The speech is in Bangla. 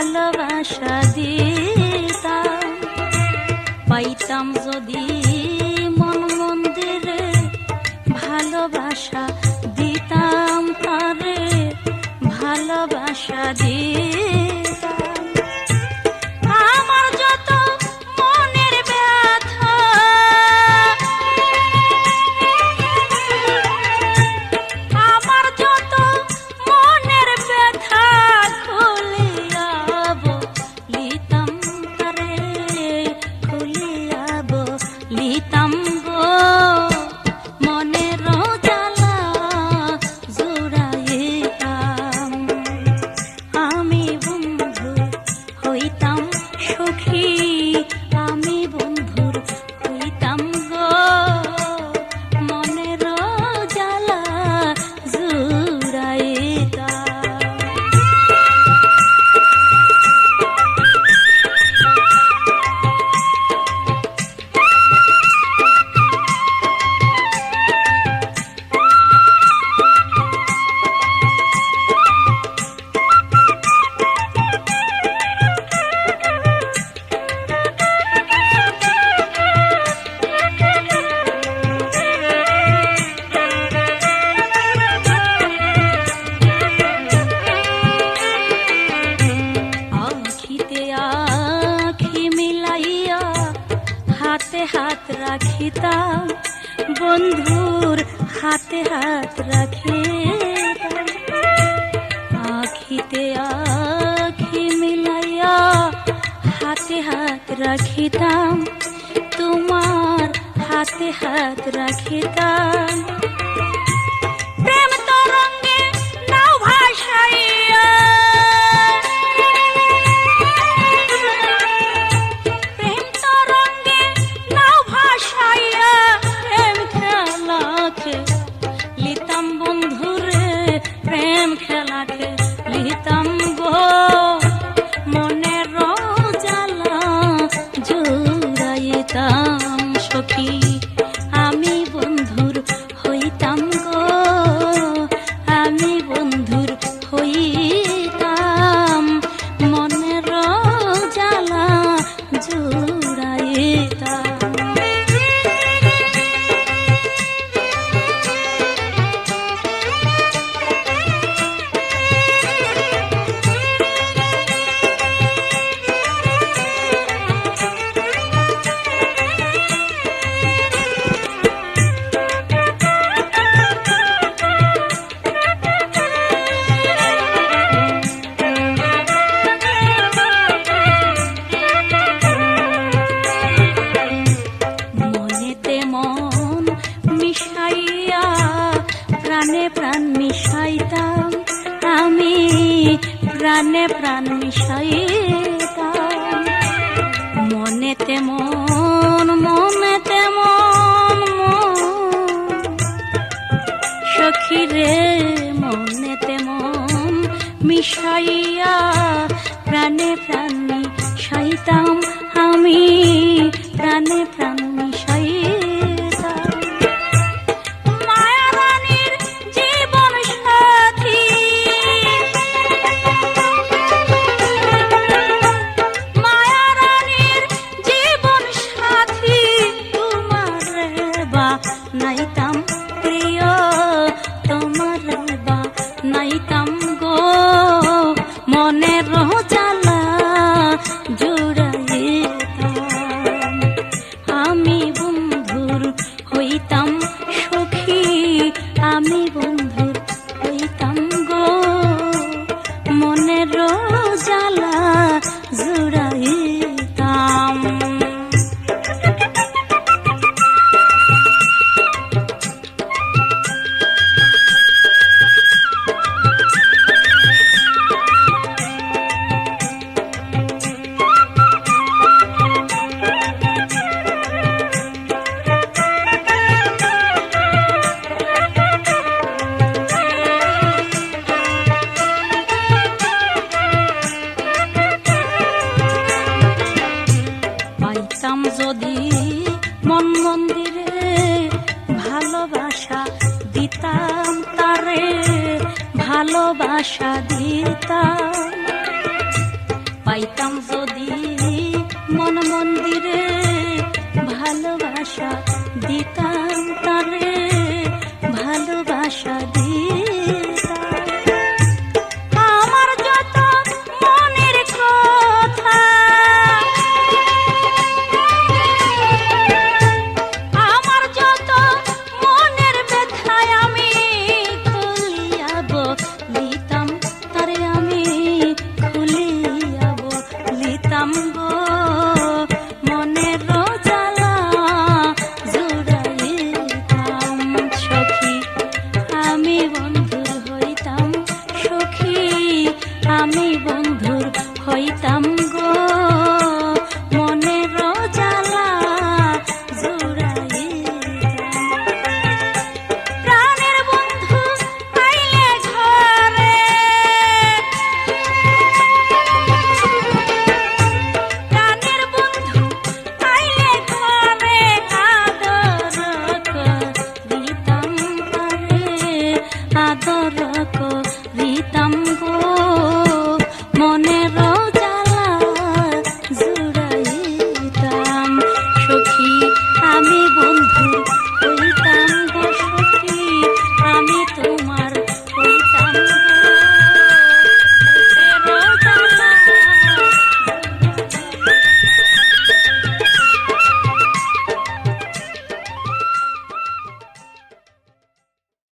ভালোবাসা দিতাম। পাইতাম যদি মন মন্দিরে ভালোবাসা দিতাম তারে ভালোবাসা দিতাম। রাত রাখে আখিতে আখি মিলাইয়া হাতে হাত রাখিতাম তোমার হাতে হাত রাখিতাম। লিতাম প্রাণে প্রাণ মিশাই प्रिया আশা দিতাম পাইতাম যদি মন মন্দিরে ভালোবাসা দিতাম তারে ভালোবাসা